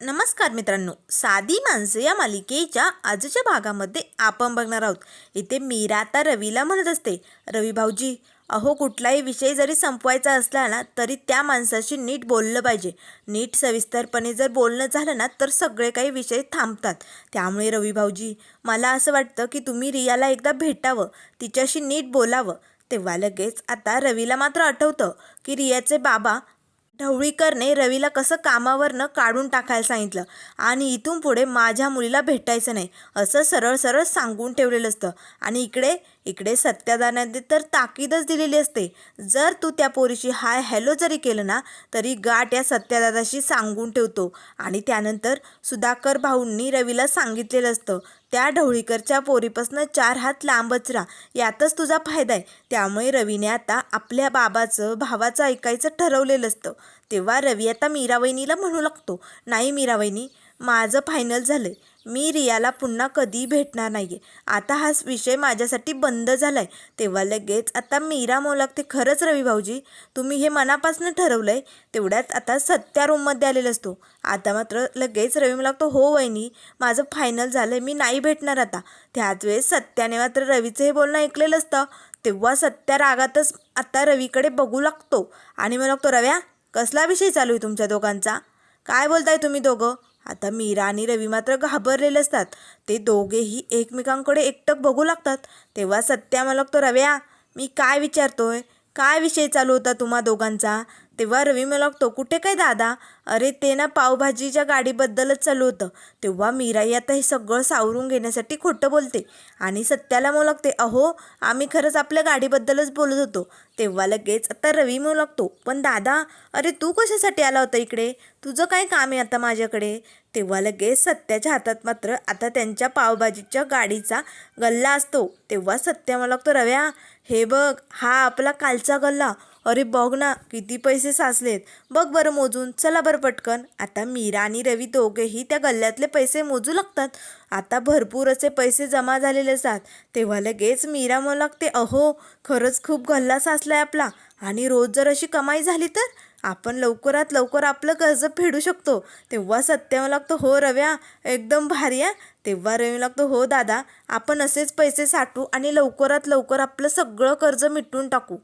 नमस्कार मित्रांनो. साधी माणसं या मालिकेच्या आजच्या भागामध्ये आपण बघणार आहोत. इथे मीरा आता रवीला म्हणत असते रवी भाऊजी अहो कुठलाही विषय जरी संपवायचा असला ना तरी त्या माणसाशी नीट बोललं पाहिजे. नीट सविस्तरपणे जर बोलणं झालं ना तर सगळे काही विषय थांबतात. त्यामुळे रवी भाऊजी मला असं वाटतं की तुम्ही रियाला एकदा भेटावं तिच्याशी नीट बोलावं. तेव्हा लगेच आता रवीला मात्र आठवतं की रियाचे बाबा ढवळीकरने रवीला कसं कामावरनं काढून टाकायला सांगितलं? आणि इथून पुढे माझ्या मुलीला भेटायचं नाही असं सरळ सरळ सांगून ठेवलेलं असतं. आणि इकडे इकडे सत्यादानाने तर ताकीदच दिलेली असते. जर तू त्या पोरीशी हाय हॅलो जरी केलं ना तरी गाठ या सत्यादादाशी सांगून ठेवतो. आणि त्यानंतर सुधाकर भाऊंनी रवीला सांगितलेलं असतं त्या ढवळीकरच्या पोरीपासनं चार हात लांबच राहा. यातच तुझा फायदा आहे. त्यामुळे रवीने आता आपल्या बाबाचं भावाचं ऐकायचं ठरवलेलं असतं. तेव्हा रवी आता मीरावहिनीला म्हणू लागतो नाही मीरावहिनी माझं फायनल झालं आहे मी रियाला पुन्हा कधी भेटणार नाही आहे आता हा विषय माझ्यासाठी बंद झाला आहे तेव्हा लगेच आता मीरा मोलागते खरंच रवी भाऊजी तुम्ही हे मनापासून ठरवलं आहे तेवढ्यात आता सत्या रूममध्ये आलेला असतो. आता मात्र लगेच रवी मला लागतो हो वहिनी माझं फायनल झालं आहे मी नाही भेटणार आता. त्याच वेळेस सत्याने मात्र रवीचं हे बोलणं ऐकलेलं असतं. तेव्हा सत्या रागातच आता रवीकडे बघू लागतो. आणि मला लागतो रव्या कसला विषय चालू आहे तुमच्या दोघांचा? काय बोलताय तुम्ही दोघं? आता मीरा आणि रवी मात्र घाबरलेले असतात. ते दोघेही एकमेकांकडे एकटक बघू लागतात. तेव्हा सत्या मला लागतो रव्या मी काय विचारतोय? काय विषय चालू होता तुम्हा दोघांचा? तेव्हा रवी मला लागतो कुठे काय दादा? अरे ते ना पावभाजीच्या गाडीबद्दलच चालू होतं. तेव्हा मीराई आता हे सगळं सावरून घेण्यासाठी खोटं बोलते आणि सत्याला म्हणू लागते अहो आम्ही खरंच आपल्या गाडीबद्दलच बोलत होतो. तेव्हा लगेच आता रवी म्हणू लागतो पण दादा अरे तू कशासाठी आला होता इकडे? तुझं काय काम आहे आता माझ्याकडे? तेव्हा लगेच सत्याच्या हातात मात्र आता त्यांच्या पावभाजीच्या गाडीचा गल्ला असतो. तेव्हा सत्या मला लागतो रव्या हे बघ हा आपला कालचा गल्ला. अरे बघ ना किती पैसे साचलेत. बघ बरं मोजून. चला बरं पटकन. आता मीरा आणि रवी दोघेही त्या गल्ल्यातले पैसे मोजू लागतात. आता भरपूर असे पैसे जमा झालेले असतात. तेव्हा लगेच मीरा म्हणू लागते अहो खरंच खूप गल्ला साचलाय आपला. आणि रोज जर अशी कमाई झाली तर? आपण लवकरात लवकर आपलं कर्ज फेडू शकतो. तेव्हा सत्य लागतो हो रव्या एकदम भारी आहे. तेव्हा रवी लागतो हो दादा आपण असेच पैसे साठवू आणि लवकरात लवकर आपलं सगळं कर्ज मिटवून टाकू.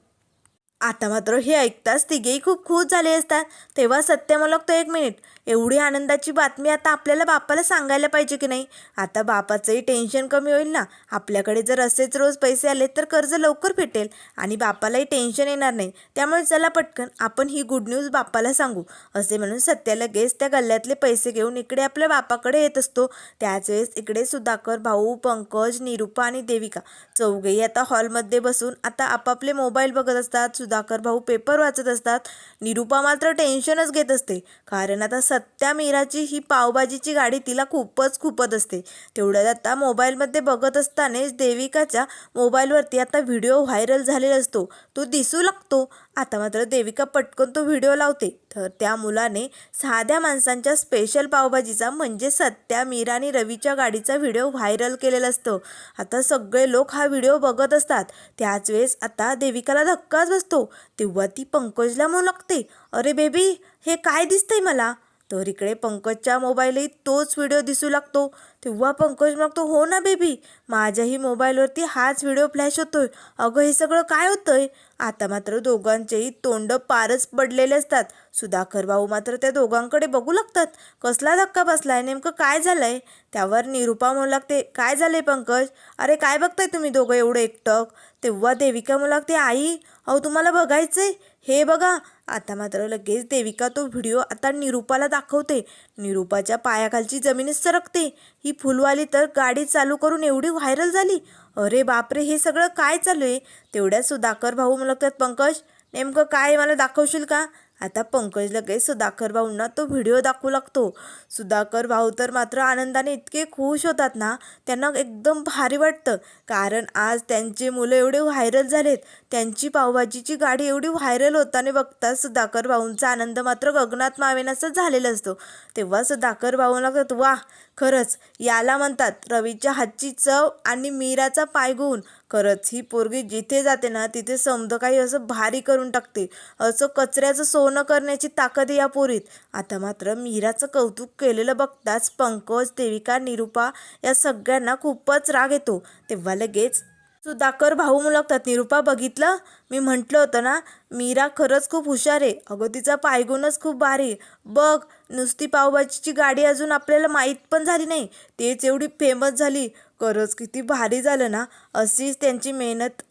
आता मात्र हे ऐकताच तिघेही खूप खुश झाले असतात. तेव्हा सत्य मला तो एक मिनिट. एवढी आनंदाची बातमी आता आपल्याला बापाला सांगायला पाहिजे की नाही? आता बापाचंही टेन्शन कमी होईल ना? आपल्याकडे जर असेच रोज पैसे आले तर कर्ज लवकर भेटेल आणि बापालाही टेन्शन येणार नाही. त्यामुळे चला पटकन आपण ही गुड न्यूज बापाला सांगू. असे म्हणून सत्या लगेच त्या गल्ल्यातले पैसे घेऊन इकडे आपल्या बापाकडे येत असतो. त्याच वेळेस इकडे सुधाकर भाऊ पंकज निरुपा आणि देविका. चौघेही आता हॉलमध्ये बसून आता आपापले मोबाईल बघत असतात. सुधाकर भाऊ पेपर वाचत असतात. निरुपा मात्र टेन्शनच घेत असते. कारण आता सत्या मीराची ही पावभाजीची गाडी तिला खूपच खूपत असते. तेवढ्यात आता मोबाईलमध्ये बघत असतानाच देविकाच्या मोबाईलवरती आता व्हिडिओ व्हायरल झालेला असतो. तो दिसू लागतो. आता मात्र देविका पटकन तो व्हिडिओ लावते. तर त्या मुलाने साध्या माणसांच्या स्पेशल पावभाजीचा म्हणजे सत्या मीरा आणि रवीच्या गाडीचा व्हिडिओ व्हायरल केलेला असतो. आता सगळे लोक हा व्हिडिओ बघत असतात. त्याच वेळेस आता देविकाला धक्काच बसतो. तेव्हा ती पंकजला म्हणू लागते अरे बेबी हे काय दिसतंय मला? तर इकडे पंकजच्या मोबाईलही तोच व्हिडिओ दिसू लागतो. तेव्हा पंकज मागतो हो ना बेबी माझ्याही मोबाईलवरती हाच व्हिडिओ फ्लॅश होतोय. अगं हे सगळं काय होतंय? आता मात्र दोघांचेही तोंड पारच पडलेले असतात. सुधाकर भाऊ मात्र त्या दोघांकडे बघू लागतात. कसला धक्का बसलाय? नेमकं काय झालंय? त्यावर निरुपा म्हणू लागते काय झालंय पंकज? अरे काय बघताय तुम्ही दोघं एवढं एकटक तेव्हा देविका म्हणू लागते आई अहो तुम्हाला बघायचंय? हे बघा आता मात्र लगेच देविका तो व्हिडिओ आता निरुपाला दाखवते. निरूपाच्या पायाखालची जमीनच सरकते. ही फुलवाली तर गाडी चालू करून एवढी व्हायरल झाली. अरे बापरे हे सगळं काय चालू आहे? तेवढ्या सुधाकर भाऊ मला पंकज नेमकं काय मला दाखवशील का? आता पंकज लगेच सुधाकर भाऊंना तो व्हिडिओ दाखवू लागतो. सुधाकर भाऊ तर मात्र आनंदाने इतके खुश होतात ना त्यांना एकदम भारी वाटतं. कारण आज त्यांचे मुलं एवढे व्हायरल झालेत. त्यांची पावभाजीची गाडी एवढी व्हायरल होताना बघता सुधाकर भाऊंचा आनंद मात्र गगनात मावेनासा झालेला असतो. तेव्हा सुधाकर भाऊ लागतात वा खरंच याला म्हणतात रवीच्या हातची चव आणि मीराचा पायगुण खरंच ही पोरगी जिथे जाते ना तिथे समजा काही असं भारी करून टाकते. असं कचऱ्याचं सोनं करण्याची ताकद या पोरीत. आता मात्र मीराचं कौतुक केलेलं बघताच पंकज देविका निरुपा या सगळ्यांना खूपच राग येतो. तेव्हा लगेच सुधाकर भाऊ मुलगतात निरुपा बघितलं? मी म्हटलं होतं ना मीरा खरंच खूप हुशार आहे. अगं तिचा पायगुणच खूप भारी बघ नुसती पावभाजीची गाडी अजून आपल्याला माहीत पण झाली नाही. तेच एवढी फेमस झाली. खरंच किती भारी झालं ना? अशीच त्यांची मेहनत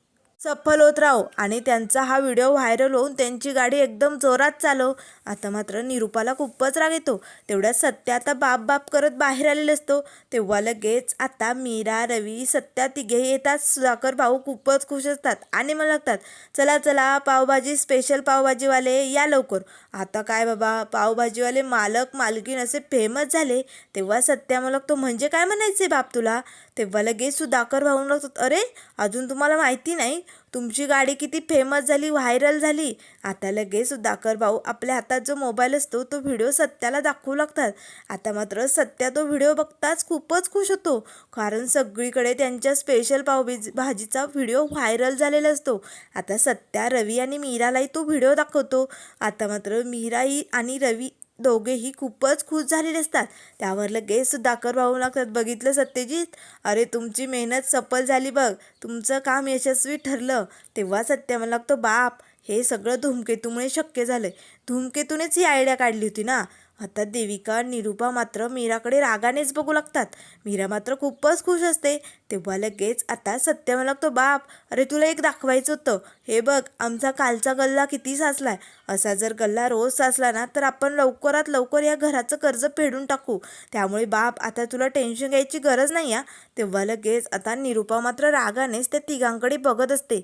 सफल होत राहो. आणि त्यांचा हा व्हिडिओ व्हायरल होऊन त्यांची गाडी एकदम जोरात चालव. आता मात्र निरुपाला खूपच राग येतो. तेवढ्या सत्य आता बाप बाप करत बाहेर आलेला असतो. तेव्हा लगेच आता मीरा रवी सत्या तिघेही येतात. सुधाकर भाऊ खूपच खुश असतात आणि मला लागतात चला चला पावभाजी स्पेशल पावभाजीवाले या लवकर. आता काय बाबा पावभाजीवाले मालक मालकीण असे फेमस झाले. तेव्हा सत्या मला तो म्हणजे काय म्हणायचे बाप तुला? तेव्हा लगेच सुधाकर भाऊ लागतात अरे अजून तुम्हाला माहिती नाही तुमची गाडी किती फेमस झाली व्हायरल झाली आता लगेच सुधाकर भाऊ आपल्या हातात जो मोबाईल असतो तो व्हिडिओ सत्याला दाखवू लागतात. आता मात्र सत्या तो व्हिडिओ बघताच खूपच खुश होतो. कारण सगळीकडे त्यांच्या स्पेशल पावभाजी भाजीचा व्हिडिओ व्हायरल झालेला असतो. आता सत्या रवी आणि मीरालाही तो व्हिडिओ दाखवतो. आता मात्र मीराही आणि रवी दोघेही खूपच खुश झालेले असतात. त्यावर लगेच सुधाकर भाऊ लागतात बघितलं सत्यजित. अरे तुमची मेहनत सफल झाली बघ. तुमचं काम यशस्वी ठरलं. तेव्हा सत्य मला लागतो बाप हे सगळं धूमकेतूमुळे शक्य झालं धूमकेतूनेच ही आयडिया काढली होती ना? आता देविका निरुपा मात्र मीराकडे रागानेच बघू लागतात. मीरा मात्र खूपच खुश असते. तेव्हा लगेच आता सत्य म्हणा लागतो बाप अरे तुला एक दाखवायचं होतं. हे बघ आमचा कालचा गल्ला किती साचलाय. असा जर गल्ला रोज साचला ना तर आपण लवकरात लवकर या घराचं कर्ज फेडून टाकू. त्यामुळे बाप आता तुला टेन्शन घ्यायची गरज नाही या तेव्हा लगेच आता निरुपा मात्र रागानेच त्या तिघांकडे बघत असते.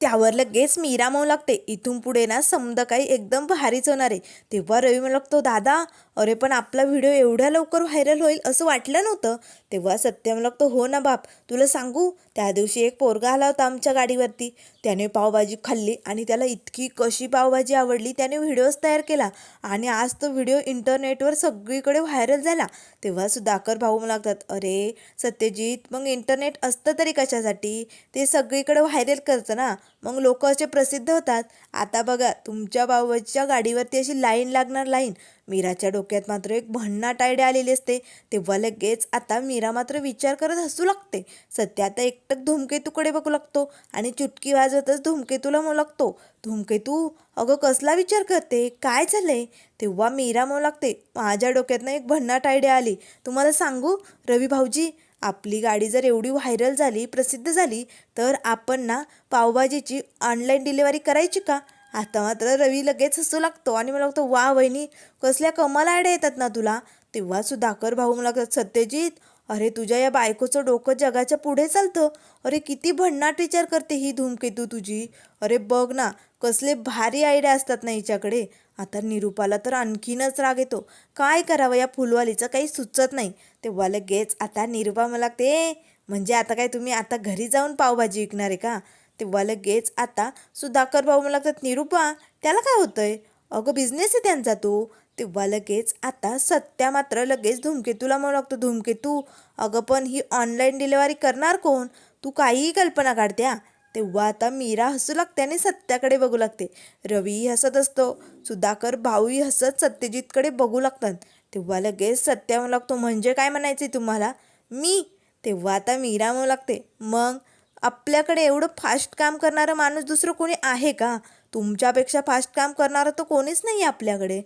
त्यावर लगेच मीरा म्हणू लागते. इथून पुढे ना समद काही एकदम भारीच होणार आहे. तेव्हा रवी म्हणू लागतो दादा अरे पण आपला व्हिडिओ एवढ्या लवकर व्हायरल होईल असं वाटलं नव्हतं. तेव्हा सत्य म्हणू लागतो हो ना बाप तुला सांगू त्या दिवशी एक पोरगा आला होता आमच्या गाडीवरती. त्याने पावभाजी खाल्ली आणि त्याला इतकी कशी पावभाजी आवडली त्याने व्हिडिओज तयार केला आणि आज तो व्हिडिओ इंटरनेटवर सगळीकडे व्हायरल झाला. तेव्हा सुधाकर भाऊ म्हणू लागतात अरे सत्यजित मग इंटरनेट असतं तरी कशासाठी? ते सगळीकडे व्हायरल करतं ना. मग लोक असे प्रसिद्ध होतात. आता बघा तुमच्या बाबाच्या गाडीवरती अशी लाईन लागणार लाईन. मीराच्या डोक्यात मात्र एक भन्नाट आयडिया आलेली असते. तेव्हा लगेच आता मीरा मात्र विचार करत हसू लागते. सध्या आता एकटक धूमकेतूकडे बघू लागतो आणि चुटकी वाजवतच धूमकेतूला म्हणू लागतो. धूमकेतू अगं कसला विचार करते? काय झालंय? तेव्हा मीरा म्हणू लागते माझ्या डोक्यातनं एक भन्नाट आयडिया आली. तुम्हाला सांगू रवी भाऊजी आपली गाडी जर एवढी व्हायरल झाली प्रसिद्ध झाली तर आपण ना पावभाजीची ऑनलाईन डिलिव्हरी करायची का? आता मात्र रवी लगेच हसू लागतो आणि मला लागतो वा वहिनी कसल्या कमाल आयडिया येतात ना तुला. तेव्हा सुधाकर भाऊ मला लागतात सत्यजित अरे तुझ्या या बायकोचं डोकं जगाच्या पुढे चालतं. अरे किती भन्नाट विचार करते ही धूमकेतू तुझी. अरे बघ ना कसले भारी आयडिया असतात ना हिच्याकडे. आता निरूपाला तर आणखीनच राग येतो. काय करावं या फुलवालीचं? काही सुचत नाही. तेव्हा लगेच आता निरूपा मला ते म्हणजे आता काय तुम्ही आता घरी जाऊन पावभाजी विकणार आहे का? तेव्हा लगेच आता सुधाकर भाऊ मला लागतात निरूपा त्याला काय होतंय? अगं बिझनेस आहे त्यांचा तो. तेव्हा लगेच आता सत्या मात्र लगेच धूमकेतूला म्हणू लागतो धूमकेतू. अगं पण ही ऑनलाईन डिलिव्हरी करणार कोण? तू काहीही कल्पना काढत्या तेव्हा आता मीरा हसू लागते आणि सत्याकडे बघू लागते. रवीही हसत असतो. सुधाकर भाऊही हसत सत्यजितकडे बघू लागतात. तेव्हा लगेच सत्या म्हणू लागतो म्हणजे काय म्हणायचे तुम्हाला? मी? तेव्हा आता मीरा म्हणू लागते मग आपल्याकडे एवढं फास्ट काम करणारं माणूस दुसरं कोणी आहे का? तुमच्यापेक्षा फास्ट काम करणारं तर कोणीच नाही आहे आपल्याकडे.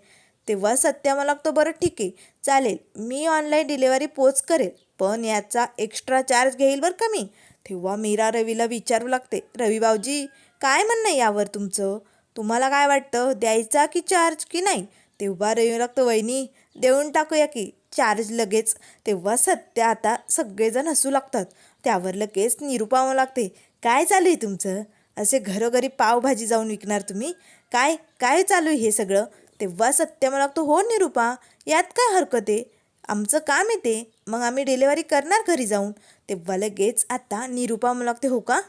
तेव्हा सत्या मला लागतो बरं ठीक आहे चालेल मी ऑनलाईन डिलेवरी पोच करेल पण याचा एक्स्ट्रा चार्ज घेईल बरं का मी? तेव्हा मीरा रवीला विचारू लागते रवी भाऊजी काय म्हणणं आहे यावर तुमचं? तुम्हाला काय वाटतं द्यायचा की चार्ज की नाही? तेव्हा रवी लागतं वहिनी देऊन टाकूया की चार्ज लगेच. तेव्हा सत्य आता सगळेजण हसू लागतात. त्यावर लगेच निरुपा लागते काय चालू आहे तुमचं? असे घरोघरी पावभाजी जाऊन विकणार तुम्ही? काय काय चालू आहे हे सगळं? तेव्हा सत्य मला लागतो हो निरुपा यात काय हरकत आहे? आमचं काम येते मग आम्ही डिलेवरी करणार घरी जाऊन? तेव्हा लगेच आता निरुपा मला लागते हो का?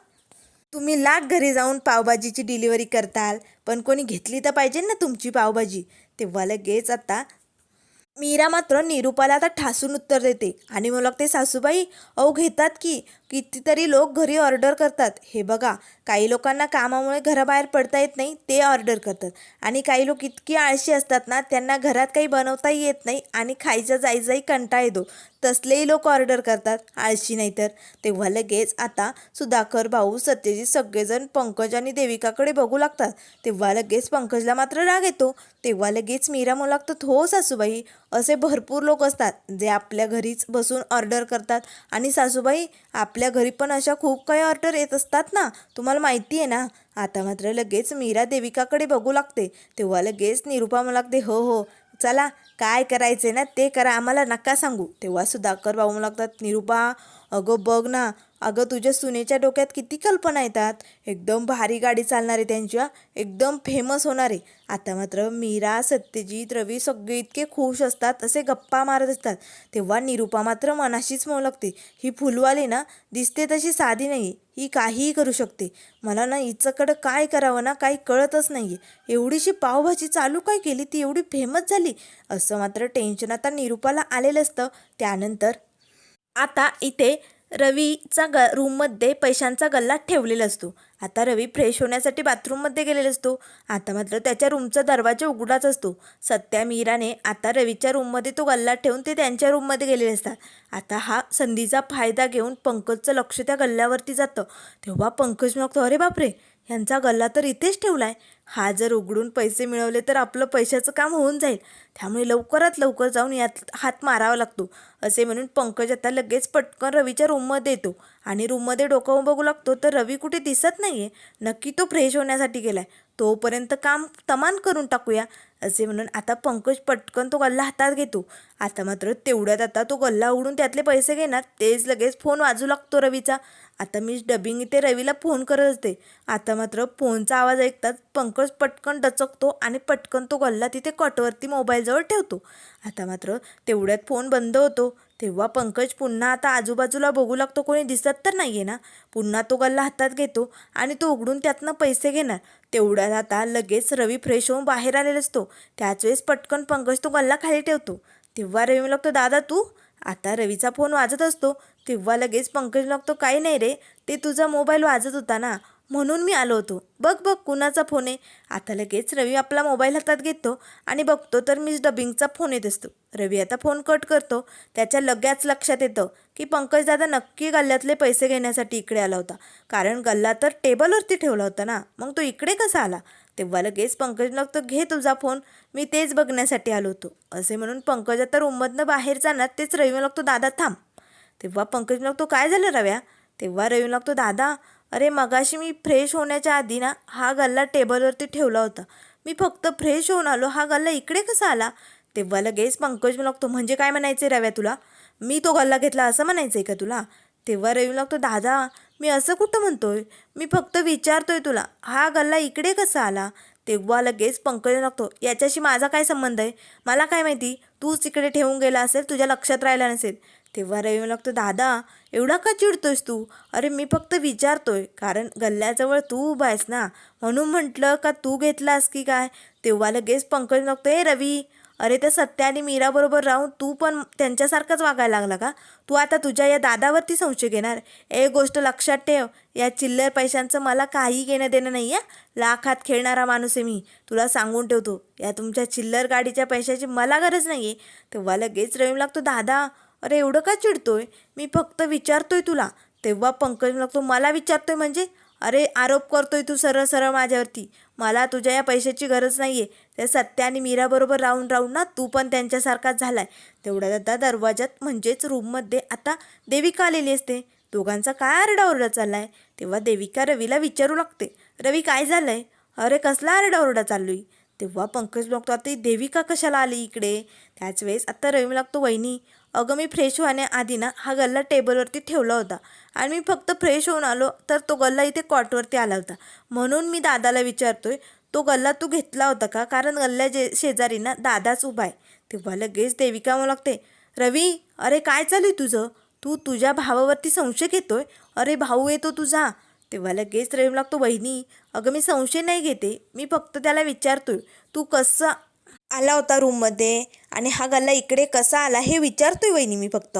तुम्ही लाख घरी जाऊन पावभाजीची डिलिव्हरी करताल पण कोणी घेतली तर पाहिजे ना तुमची पावभाजी? तेव्हा लगेच आता मीरा मात्र निरूपाला आता ठासून उत्तर देते. आणि मग लागते सासूबाई अहो घेतात की कितीतरी लोक घरी ऑर्डर करतात. हे बघा काही लोकांना कामामुळे घराबाहेर पडता येत नाही ते ऑर्डर करतात. आणि काही लोक इतकी आळशी असतात ना त्यांना घरात काही बनवताही येत नाही आणि खायचं जायचाही जाई कंटाळा येतो. तसलेही लोक ऑर्डर करतात. आळशी नाही तर. तेव्हा लगेच आता सुधाकर भाऊ सत्यजित सगळेजण पंकज आणि देविकाकडे बघू लागतात. तेव्हा लगेच पंकजला मात्र राग येतो. तेव्हा लगेच मीरा म्हणू लागतात हो सासूबाई असे भरपूर लोक असतात जे आपल्या घरीच बसून ऑर्डर करतात. आणि सासूबाई आपल्या घरी पण अशा खूप काही ऑर्डर येत असतात ना? तुम्हाला माहिती आहे ना? आता मात्र लगेच मीरा देविकाकडे बघू लागते. तेव्हा लगेच निरुपा म्हणू लागते हो हो चला काय करायचे ना ते करा आम्हाला नका सांगू. तेव्हा सुधाकर भाऊ म्हणू लागतात निरुपा अगं बघ ना अगं तुझ्या सुनेच्या डोक्यात किती कल्पना येतात. एकदम भारी गाडी चालणार आहे त्यांच्या. एकदम फेमस होणार आहे. आता मात्र मीरा सत्यजित रवी सगळे इतके खुश असतात असे गप्पा मारत असतात. तेव्हा निरुपा मात्र मनाशीच म्हणू लागते ही फुलवाली ना दिसते तशी साधी नाही. ही काहीही करू शकते. मला ना हिचंकडं काय करावं ना काही कळतच नाही आहे एवढीशी पावभाजी चालू काय केली? ती एवढी फेमस झाली? असं मात्र टेन्शन आता निरुपाला आलेलं असतं. त्यानंतर आता इथे रवीचा ग रूममध्ये पैशांचा गल्ला ठेवलेला असतो. आता रवी फ्रेश होण्यासाठी बाथरूममध्ये गेलेला असतो. आता मात्र त्याच्या रूमचा दरवाजा उघडाच असतो. सत्या मीराने आता रवीच्या रूममध्ये तो गल्ला ठेवून ते त्यांच्या रूममध्ये गेलेले असतात. आता हा संधीचा फायदा घेऊन पंकजचं लक्ष त्या गल्ल्यावरती जातं. तेव्हा पंकज म्हणतो अरे बापरे! ह्यांचा गल्ला तर इथेच ठेवला आहे हा जर उघडून पैसे मिळवले तर आपलं पैशाचं काम होऊन जाईल. त्यामुळे लवकरात लवकर जाऊन यात हात मारावा लागतो. असे म्हणून पंकज आता लगेच पटकन रवीच्या रूममध्ये येतो. आणि रूममध्ये डोकावून बघू लागतो तर रवी कुठे दिसत नाही आहे नक्की तो फ्रेश होण्यासाठी गेला आहे तोपर्यंत काम तमान करून टाकूया असे म्हणून आता पंकज पटकन तो गल्ला हातात घेतो. आता मात्र तेवढ्यात आता तो गल्ला उघडून त्यातले पैसे घेणार तेच लगेच फोन वाजू लागतो रवीचा. आता मी डबिंग इथे रवीला फोन करत असते. आता मात्र फोनचा आवाज ऐकताच पंकज पटकन डचकतो आणि पटकन तो गल्ला तिथे कॉटवरती मोबाईलजवळ ठेवतो. आता मात्र तेवढ्यात फोन बंद होतो. तेव्हा पंकज पुन्हा आता आजूबाजूला बघू लागतो कोणी दिसत तर नाही आहे ना? पुन्हा तो गल्ला हातात घेतो आणि तो उघडून त्यातनं पैसे घेणार. तेवढ्यात आता लगेच रवी फ्रेश होऊन बाहेर आलेला असतो. त्याच वेळेस पटकन पंकज तो गल्ला खाली ठेवतो. तेव्हा रवी लागतो दादा तू? आता रवीचा फोन वाजत असतो. तेव्हा लगेच पंकज लागतो काही नाही रे ते तुझा मोबाईल वाजत होता ना? म्हणून मी आलो होतो. बघ बघ कुणाचा फोन आहे. आता लगेच रवी आपला मोबाईल हातात घेतो आणि बघतो तर मिस डबिंगचा फोन येत असतो. रवी आता फोन कट करतो. त्याच्या लगेच लक्षात येतं की पंकज दादा नक्की गल्ल्यातले पैसे घेण्यासाठी इकडे आला होता. कारण गल्ला तर टेबलवरती ठेवला होता ना. मग तो इकडे कसा आला? तेव्हा लगेच पंकज लागतो घे तुझा फोन मी तेच बघण्यासाठी आलो होतो. असे म्हणून पंकज आता रूममधनं बाहेर जाणार. तेच रवी लागतो दादा थांब. तेव्हा पंकज लागतो काय झालं रव्या? तेव्हा रवी लागतो दादा अरे मगाशी मी फ्रेश होण्याच्या आधी ना हा गल्ला टेबलवरती ठेवला होता. मी फक्त फ्रेश होऊन आलो. हा गल्ला इकडे कसा आला? तेव्हा लगेच पंकज लागतो म्हणजे काय म्हणायचं रव्या तुला? मी तो गल्ला घेतला असं म्हणायचं आहे का तुला? तेव्हा रवी लागतो दादा मी असं कुठं म्हणतोय? मी फक्त विचारतोय तुला हा गल्ला इकडे कसा आला? तेव्हा लगेच पंकज लागतो. याच्याशी माझा काय संबंध आहे? मला काय माहिती? तूच इकडे ठेवून गेला असेल तुझ्या लक्षात राहिला नसेल. तेव्हा रवी लागतो दादा एवढा का चिडतोयस तू? अरे मी फक्त विचारतोय कारण गल्ल्याजवळ तू उभा आहेस ना? म्हणून म्हटलं का तू घेतलास की काय? तेव्हा लगेच पंकज लागतो ए रवी अरे त्या सत्या आणि मीराबरोबर राहून तू पण त्यांच्यासारखंच वागायला लागला का? तू आता तुझ्या या दादावरती संशय घेणार. एक गोष्ट लक्षात ठेव. या चिल्लर पैशांचं मला काही घेणं देणं नाही आहे लाखात खेळणारा माणूस आहे मी. तुला सांगून ठेवतो या तुमच्या चिल्लर गाडीच्या पैशाची मला गरज नाही आहे तेव्हा लगेच रवी लागतो दादा अरे एवढं का चिडतोय? मी फक्त विचारतोय तुला. तेव्हा पंकज लागतो मला विचारतोय म्हणजे? अरे आरोप करतोय तू सरळ सरळ माझ्यावरती. मला तुझ्या या पैशाची गरज नाही आहे त्या सत्या आणि मीराबरोबर राहून राहून ना तू पण त्यांच्यासारखाच झालाय. तेवढ्यात आता दरवाजात म्हणजेच रूममध्ये आता देविका आलेली असते. दोघांचा काय आरडाओरडा चाललाय? तेव्हा देविका रवीला विचारू लागते. रवी काय झालंय? अरे कसला आरडाओरडा आहे तेव्हा पंकज बघतो आता देविका कशाला आली इकडे? त्याच वेळेस आता रवी लागतो वहिनी अगं मी फ्रेश होण्याआधी ना हा गल्ला टेबलवरती ठेवला होता आणि मी फक्त फ्रेश होऊन आलो तर तो गल्ला इथे कॉटवरती आला होता. म्हणून मी दादाला विचारतोय तो गल्ला तू घेतला होता का? कारण गल्ल्या जे शेजारी ना दादाच उभा आहे. तेव्हा लगेच देविका म्हणू लागते रवी अरे काय चालू आहे तुझं? तू तुझ्या भावावरती संशय घेतोय? अरे भाऊ येतो तुझा. तेव्हा लगेच रवी लागतो बहिणी अगं मी संशय नाही घेते. मी फक्त त्याला विचारतोय तू कसं आला होता रूममध्ये. आणि हा गल्ला इकडे कसा आला हे विचारतोय वहिनी मी फक्त.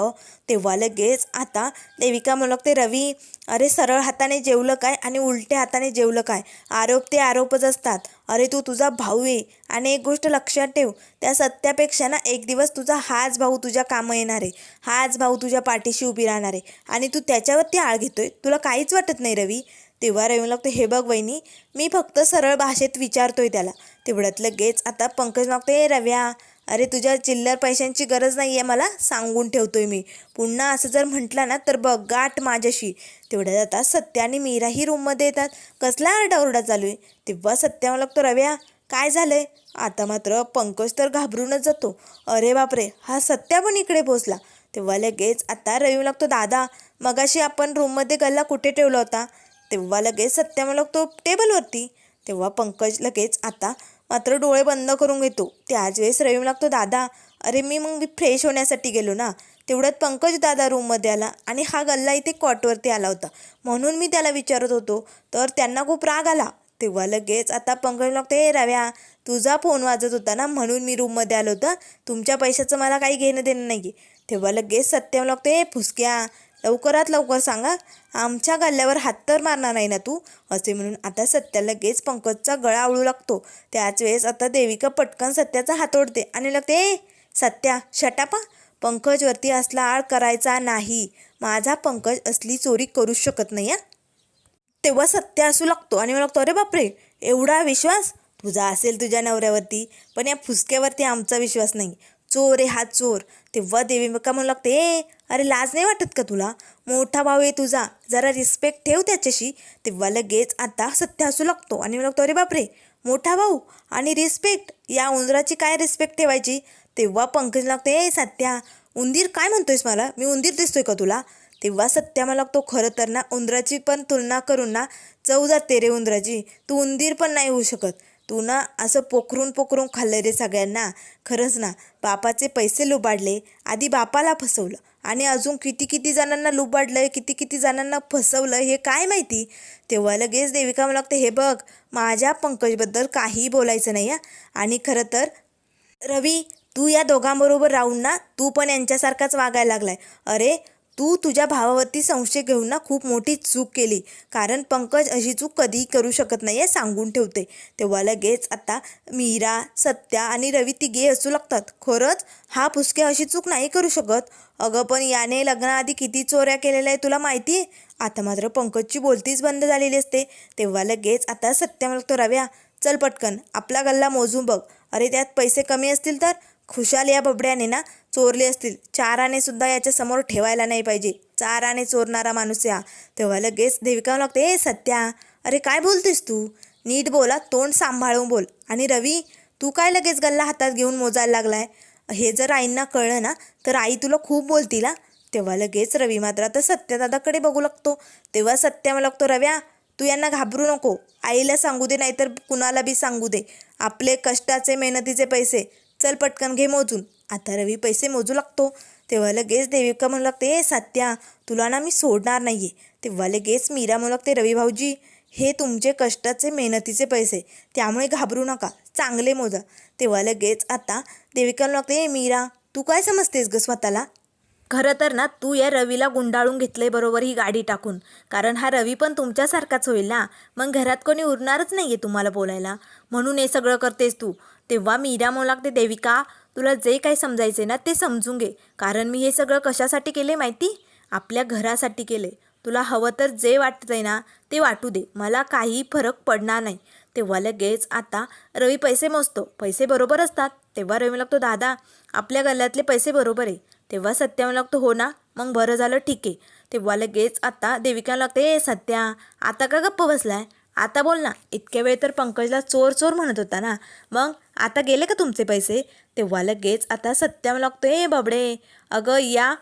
तेव्हा लगेच आता देविका म्हणू लागते रवी अरे सरळ हाताने जेवलं काय आणि उलट्या हाताने जेवलं काय? आरोप ते आरोपच असतात. अरे तू तुझा भाऊ आहे आणि एक गोष्ट लक्षात ठेव त्या सत्यापेक्षा ना एक दिवस तुझा हाच भाऊ तुझ्या कामं येणार आहे. हाच भाऊ तुझ्या पाठीशी उभी राहणार आहे. आणि तू त्याच्यावरती आळ घेतोय. तुला काहीच वाटत नाही रवी. तेव्हा रवी लागतो हे बघ वहिनी मी फक्त सरळ भाषेत विचारतोय त्याला. तेवढ्यात लगेच आता पंकज लागतो ए रव्या अरे तुझ्या चिल्लर पैशांची गरज नाही आहे मला सांगून ठेवतोय मी. पुन्हा असं जर म्हटलं ना तर बघ गाठ माझ्याशी. तेवढ्यात आता सत्या आणि मीराही रूममध्ये येतात. कसला आरडाओरडा चालू आहे? तेव्हा सत्या मला लागतो रव्या काय झालंय? आता मात्र पंकज तर घाबरूनच जातो. अरे बापरे हा सत्या पण इकडे पोचला तेव्हा लगेच आता रवी लागतो दादा मगाशी आपण रूममध्ये गल्ला कुठे ठेवला होता? तेव्हा लगेच सत्या लागतो टेबलवरती तेव्हा पंकज लगेच आता मात्र डोळे बंद करून घेतो. त्याच वेळेस रवी लागतो दादा अरे मी मग फ्रेश होण्यासाठी गेलो ना तेवढ्यात पंकज दादा रूममध्ये आला आणि हा गल्ला इथे कॉटवरती आला होता. म्हणून मी त्याला विचारत होतो तर त्यांना खूप राग आला. तेव्हा लगेच आता पंकज लागतो हे रव्या तुझा फोन वाजत होता ना म्हणून मी रूममध्ये आलो होतं. तुमच्या पैशाचं मला काही घेणं देणं नाही तेव्हा लगेच सत्यम लागतो हे फुसक्या लवकरात लवकर सांगा आमच्या गल्ल्यावर हात तर मारणार नाही ना तू? असे म्हणून आता सत्या लगेच पंकजचा गळा आवळू लागतो. त्याच वेळेस आता देविका पटकन सत्याचा हात ओढते आणि लागते ए सत्या शटापा पंकजवरती असला आळ करायचा नाही. माझा पंकज असली चोरी करूच शकत नाही हा. तेव्हा सत्य असू लागतो आणि मला लागतो अरे बापरे एवढा विश्वास? तुझा असेल तुझ्या नवऱ्यावरती पण या फुसक्यावरती आमचा विश्वास नाही. चोर आहे हा चोर. तेव्हा देविका म्हणू लागते ए अरे लाज नाही वाटत का तुला? मोठा भाऊ आहे तुझा. जरा रिस्पेक्ट ठेव त्याच्याशी. तेव्हा लगेच आता सत्य असू लागतो आणि मला लागतो अरे बापरे मोठा भाऊ आणि रिस्पेक्ट या उंदराची काय रिस्पेक्ट ठेवायची? तेव्हा पंकज लागते ए सत्या उंदीर काय म्हणतोयस मला? मी उंदीर दिसतोय का तुला? तेव्हा सत्या मला लागतो खरं तर ना उंदराची पण तुलना करून ना चव जाते रे उंदराची. तू उंदीर पण नाही होऊ शकत. तू ना असं पोखरून पोखरून खाल्लं रे सगळ्यांना. खरंच ना बापाचे पैसे लुबाडले आधी बापाला फसवलं आणि अजून किती किती जणांना लुबाडलं किती किती जणांना फसवलं हे काय माहिती? तेव्हा लगेच देविका मला लागते हे बघ माझ्या पंकजबद्दल काहीही बोलायचं नाही हा. आणि खरं तर रवी तू या दोघांबरोबर राहून ना तू पण यांच्यासारखाच वागायला लागलाय. अरे तू तुझ्या भावावरती संशय घेऊन ना खूप मोठी चूक केली. कारण पंकज अशी चूक कधीही करू शकत नाही आहे सांगून ठेवते. तेव्हा लगेच आता मीरा सत्या आणि रवी तिघे असू लागतात. खरंच हा पुसके अशी चूक नाही करू शकत. अगं पण याने लग्नाआधी किती चोऱ्या केलेल्या आहे तुला माहिती? आहे आता मात्र पंकजची बोलतीच बंद झालेली असते. तेव्हा लगेच आता सत्या म्हणतो रव्या चल पटकन आपला गल्ला मोजून बघ. अरे त्यात पैसे कमी असतील तर? खुशाल या बबड्याने ना चोरले असतील. चार आणे सुद्धा याच्या समोर ठेवायला नाही पाहिजे. चार आणे चोरणारा माणूस या. तेव्हा लगेच देविकावं लागते ए सत्या अरे काय बोलतेस तू? नीट बोला तोंड सांभाळून बोल. आणि रवी तू काय लगेच गल्ला हातात घेऊन मोजायला लागलाय? हे जर आईंना कळलं ना तर आई तुला खूप बोलतील तेव्हा लगेच रवी मात्र आता सत्यदादाकडे बघू लागतो. तेव्हा सत्या मला लागतो रव्या तू यांना घाबरू नको. आईला सांगू दे नाहीतर कुणाला बी सांगू दे. आपले कष्टाचे मेहनतीचे पैसे चल पटकन घे मोजून. आता रवी पैसे मोजू लागतो. तेव्हा लगेच देविका म्हणू लागते ए सत्या तुला ना मी सोडणार नाही आहे तेव्हा लगेच मीरा म्हणू लागते रवी भाऊजी हे तुमचे कष्टाचे मेहनतीचे पैसे त्यामुळे घाबरू नका चांगले मोजा. तेव्हा लगेच आता देविका म्हणू लागते ए मीरा तू काय समजतेस ग स्वतःला? खरं तर ना तू या रवीला गुंडाळून घेतलंय बरोबर ही गाडी टाकून. कारण हा रवी पण तुमच्यासारखाच होईल ना. मग घरात कोणी उरणारच नाही आहे तुम्हाला बोलायला. म्हणून हे सगळं करतेस तू. तेव्हा मीरा म्हणू लागते देविका तुला जे काही समजायचे ना ते समजून घे. कारण मी हे सगळं कशासाठी केले माहिती? आपल्या घरासाठी केले. तुला हवं तर जे वाटतंय ना ते वाटू दे. मला काही फरक पडणार नाही. तेव्हा लगेच आता रवी पैसे मोजतो. पैसे बरोबर असतात. तेव्हा रवी लागतो दादा आपल्या गल्ल्यातले पैसे बरोबर आहे. तेव्हा सत्या लागतो हो ना मग बरं झालं ठीक आहे. तेव्हा लगेच आता देविका लागते ए सत्या आता का गप्प बसलाय? आता बोल ना इतक्या वेळ तर पंकजला चोर चोर म्हणत होता ना. मग आता गेले का तुमचे पैसे? तेव्हा लगेच आता सत्या लागतो हे बबडे. अगं या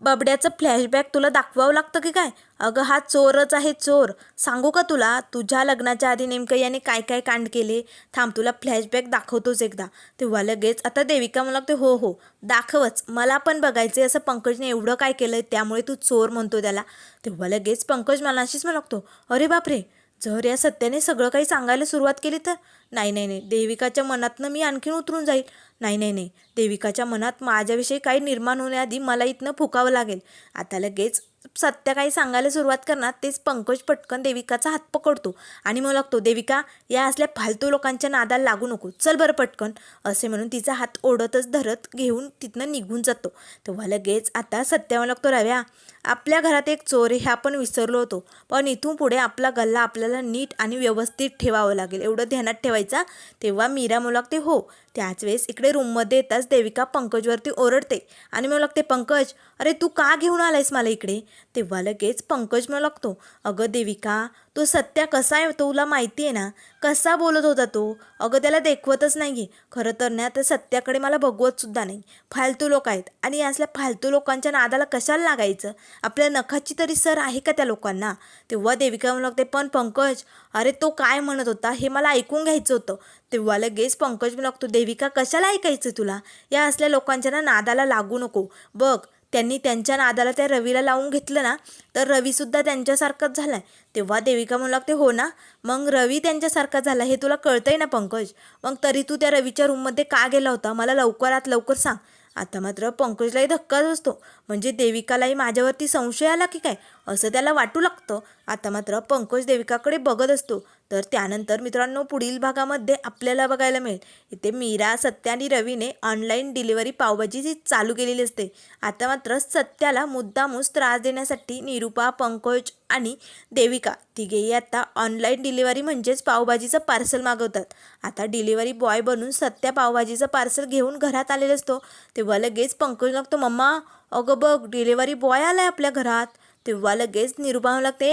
बबड्याचं फ्लॅशबॅक तुला दाखवावं लागतं की काय? अगं हा चोरच आहे चोर. सांगू का तुला? तुझ्या लग्नाच्या आधी नेमकं याने काय काय कांड केले? थांब तुला फ्लॅशबॅक दाखवतोच एकदा. तेव्हा लगेच आता देविका मला लागते हो हो दाखवच. मला पण बघायचे असं पंकजने एवढं काय केलं त्यामुळे तू चोर म्हणतो त्याला. तेव्हा लगेच पंकज मलाशीच मला लागतो अरे बापरे जर या सत्याने सगळं काही सांगायला सुरुवात केली तर? नाही नाही नाही. देविकाच्या मनातनं मी आणखीन उतरून जाईल. नाही नाही नाही. देविकाच्या मनात माझ्याविषयी काही निर्माण होण्याआधी मला इथनं फुकावं लागेल. आता लगेच सत्य काही सांगायला सुरुवात करणार तेच पंकज पटकन देविकाचा हात पकडतो आणि मग लागतो देविका या असल्या फालतू लोकांच्या नादाला लागू नको. चल बरं पटकन. असे म्हणून तिचा हात ओढतच धरत घेऊन तिथनं निघून जातो. तेव्हा लगेच आता सत्यावर लागतो रव्या आपल्या घरात एक चोर हे आपण विसरलो होतो. पण इथून पुढे आपला गल्ला आपल्याला नीट आणि व्यवस्थित ठेवावं लागेल. एवढं ध्यानात ठेवायचा तेव्हा मीरा मला लागते हो. त्याच वेळेस इकडे रूममध्ये येताच देविका पंकजवरती ओरडते. आणि मला लागते पंकज अरे तू का घेऊन आलायस मला इकडे? तेव्हा लगेच पंकज मला लागतो अगं देविका तो सत्या कसा आहे तुला माहिती आहे ना? कसा बोलत होता तो? अगं त्याला देखवतच नाही आहे खरं तर ना त्या सत्याकडे मला बघवतसुद्धा नाही. फालतू लोक आहेत. आणि या असल्या फालतू लोकांच्या नादाला कशाला लागायचं? आपल्या नखाची तरी सर आहे का त्या लोकांना? तेव्हा देविका म्हणू लागते पण पंकज अरे तो काय म्हणत होता? हे मला ऐकून घ्यायचं होतं. तेव्हा लगेच पंकज म्हणू लागतो देविका कशाला ऐकायचं तुला? या असल्या लोकांच्या ना नादाला लागू नको. बघ त्यांनी त्यांच्या नादाला त्या रवीला लावून घेतलं ना तर रवीसुद्धा त्यांच्यासारखाच झाला आहे तेव्हा देविका म्हणू लागते हो ना मग रवी त्यांच्यासारखा झाला हे तुला कळतंय ना पंकज? मग तरी तू त्या रवीच्या रूममध्ये का गेला होता? मला लवकरात लवकर सांग. आता मात्र पंकजलाही धक्काच असतो म्हणजे देविकालाही माझ्यावरती संशय आला की काय? असं त्याला वाटू लागतं. आता मात्र पंकज देविकाकडे बघत असतो. तर त्यानंतर मित्रांनो पुढील भागामध्ये आपल्याला बघायला मिळेल. इथे मीरा सत्या आणि रवीने ऑनलाईन डिलिव्हरी पावभाजीची चालू केलेली असते. आता मात्र सत्याला मुद्दामूस त्रास देण्यासाठी निरुपा पंकज आणि देविका तिघेही आता ऑनलाईन डिलिव्हरी म्हणजेच पावभाजीचं पार्सल मागवतात. आता डिलिव्हरी बॉय बनून सत्या पावभाजीचं पार्सल घेऊन घरात आलेला असतो. तेव्हा लगेच पंकज लागतो मम्मा अगं बघ डिलेवरी बॉय आलाय आपल्या घरात. तेव्हा लगेच निरुपा लागते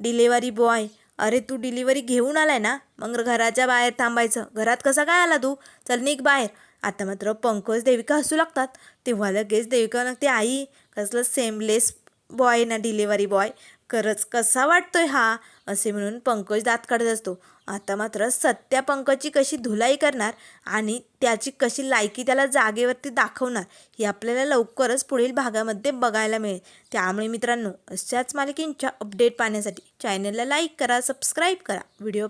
डिलेवरी बॉय अरे तू डिलिव्हरी घेऊन आलाय ना? मग घराच्या बाहेर थांबायचं. घरात कसा काय आला तू? चल निघ बाहेर. आता मात्र पंकज देविका हसू लागतात. तेव्हा लगेच देविका लागते आई कसलं सेमलेस बॉय ना डिलिव्हरी बॉय. खरंच कसा वाटतोय हा? असे म्हणून पंकज दात काढत असतो. आता मात्र सत्या पंकजची कशी धुलाई करणार आणि त्याची कशी लायकी त्याला जागेवरती दाखवणार हे आपल्याला लवकरच पुढील भागामध्ये बघायला मिळेल. त्यामुळे मित्रांनो अशाच मालिकेंच्या अपडेट पाहण्यासाठी चॅनलला लाईक करा सबस्क्राईब करा. व्हिडिओ